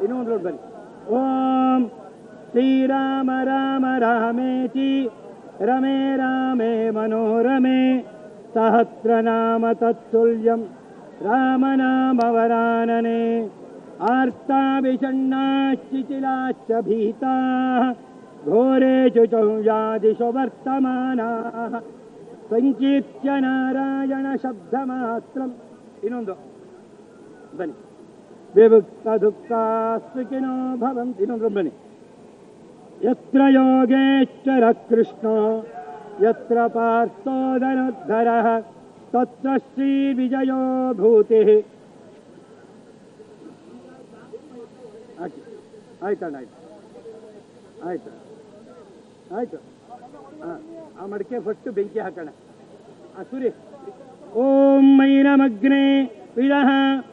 ಇನ್ನೊಂದು ಲೋಟ್ ಬನ್ನಿ ಓಂ ಶ್ರೀರಾಮ ರಾಮ ರಾಮೇತಿ ರಮೇ ರಾಮೇ ಮನೋರಮೆ ಸಹಸ್ರನಾಮ ತತ್ತುಲ್ಯಂ ರಾಮನಾಮವರಾನನೆ ಆರ್ತಾಭಿಷಣ್ಣಾಶ್ಚಿಚಿಲಾಶ್ಚ ಭೀತಾ ಘೋರೇಷು ಚೌಯಾದಿಷು ವರ್ತಮಾನಾಃ ಸಂಕೀರ್ತ್ಯ ನಾರಾಯಣ ಶಬ್ದ ಮಾತ್ರ ಇನ್ನೊಂದು ಬನ್ನಿ ವಿಭುಕ್ತ ದುಃಖ ಸುಖಿನೋ ಭವಂತಿ ಇನ್ನೊಂದು ಬನ್ನಿ ಯತ್ರ ಯೋಗೇಶ್ವರ ಕೃಷ್ಣ ಯತ್ರ ಪಾರ್ಥೋದನೋದ್ಧರ ತತ್ರ ಶ್ರೀ ವಿಜಯೋ ಭೂತಿ ಆಯ್ತಣ್ಣ ಆಯ್ತು ಆಯ್ತು ಆಯ್ತು ಹಾಂ ಆ ಮಡಿಕೆ ಫಸ್ಟ್ ಬೆಂಕಿ ಹಾಕೋಣ ಆ ಸುರಿ ಓಂ ಮೈನಮಗ್ನೆ ವಿಳಃ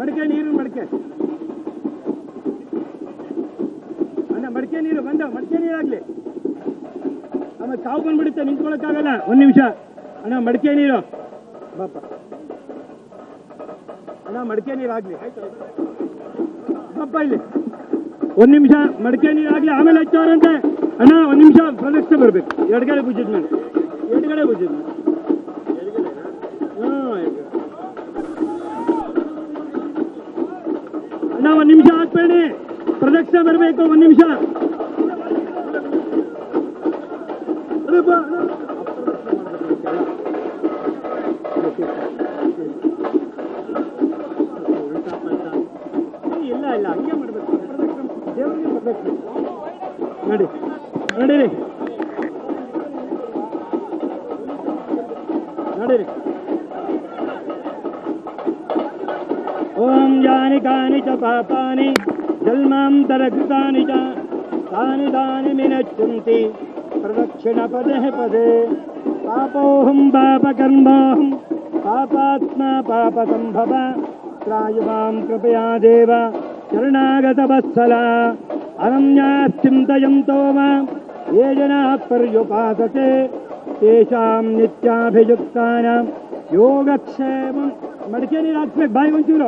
ಮಡಿಕೆ ನೀರು, ಮಡಿಕೆ. ಅಣ್ಣ, ಮಡಿಕೆ ನೀರು, ಬಂದ, ಮಡಿಕೆ ನೀರಾಗ್ಲಿ ಅಮ್ಮ ಕಾವು ಬಂದ್ಬಿಡುತ್ತೆ, ನಿಂತ್ಕೊಳಕ್ಕಾಗಲ್ಲ. ಒಂದು ನಿಮಿಷ. ಅಣ್ಣ, ಮಡಿಕೆ ನೀರು. ಬಾಪ ಅಣ್ಣ, ಮಡಿಕೆ ನೀರಾಗ್ಲಿ ಬಾಪ ಇಲ್ಲಿ. ಒಂದ್ ನಿಮಿಷ, ಮಡಿಕೆ ನೀರಾಗ್ಲಿ ಆಮೇಲೆ ಹಚ್ಚವರಂತೆ ಅಣ್ಣ, ಒಂದ್ ನಿಮಿಷ, ಪ್ರದಕ್ಷಿಣೆ ಬರ್ಬೇಕು. ಎಡಗಡೆ ಭುಜದ ಮೇಲೆ ಎಡಗಡೆ ಭುಜದ ಮೇಲೆ ಪ್ರದಕ್ಷಿಣೆ ಬರ್ಬೇಕು ಒಂದ್ ನಿಮಿಷ ಅರೆ ಬಾ, ಅಣ್ಣ. ಇಲ್ಲ ಇಲ್ಲ ಹಂಗೆ ಮಾಡ್ಬೇಕು ಪ್ರದಕ್ಷಿಣೆ ದೇವರಿಗೆ ಪ್ರದಕ್ಷಿಣೆ ನಡಿ ನಡೀರಿ ನಡೀರಿ ಓಂ ಯಾನಿ ಕಾನಿ ಚ ಪಾಪಾನಿ जन्मान्तरकृतानि च तानि तानि विनश्यन्ति प्रदक्षिणपदः पदे पापोऽहं पापकर्माहं, पापात्मा पापसम्भव। त्रायुवां कृपया देव शरणागत वत्सला चिन्तयन्तो ये जनाः पर्युपासते। तेषां मडके भाई मंजूर।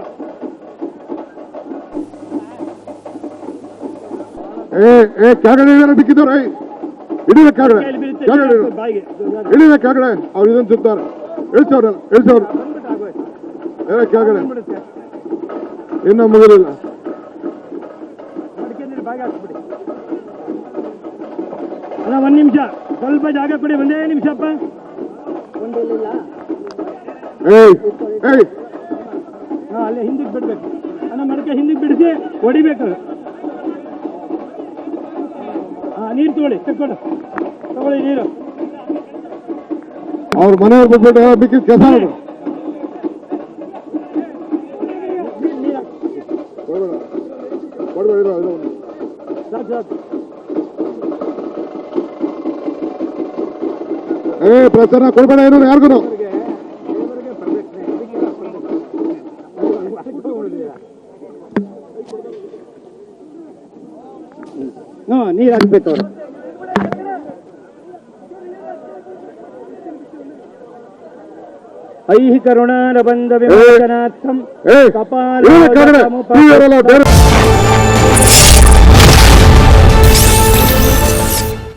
ಏ ಏ ಕೆಳಗಡೆ ಇದಾರೆ ಬಿಕ್ಕಿದ್ದಾರೆ? ಹಿಡಿದ ಕೆಳಗಡೆ ಕೆಳಗಡೆ ಹಿಡಿದ ಕೆಳಗಡೆ ಅವ್ರು ಇದನ್ನು ಸುತ್ತಾರ ಇಳಿಸೋರ ಇಳಿಸೋರು ಏ ಕೆಳಗಡೆ. ಇನ್ನೂ ಮುಗಿಲಿಲ್ಲ ಅಲ್ಲ ಒಂದ್ ನಿಮಿಷ. ಸ್ವಲ್ಪ ಜಾಗ ಕೊಡಿ ಒಂದೇ ನಿಮಿಷಪ್ಪ ಏಯ್ ಏಯ್. ಹಾ ಅಲ್ಲೇ ಹಿಂದಕ್ಕೆ ಬಿಡ್ಬೇಕು. ಅಣ್ಣ ಮಡಕೆ ಹಿಂದಕ್ಕೆ ಬಿಡಿಸಿ ಹೊಡಿಬೇಕು. ತಗೊಳ್ಳಿ ತಕ್ಕೊಂಡು ತಗೊಳ್ಳಿ ನೀರು. ಅವ್ರ ಮನೆಯವ್ರು ಬಂದ್ಬಿಟ್ಟು ಬಿಕ್ಕಿದ ಕೆಲಸ ನೋಡು ಏ ಪ್ರಚಾರ ಕೊಡ್ಬೇಡ ಏನು ಯಾರಿಗೂ ನೀರು ಹಾಕ್ಬೇಕು ಅವರು. ఐహిక రుణానుబంధ విమోచనార్థం కపాల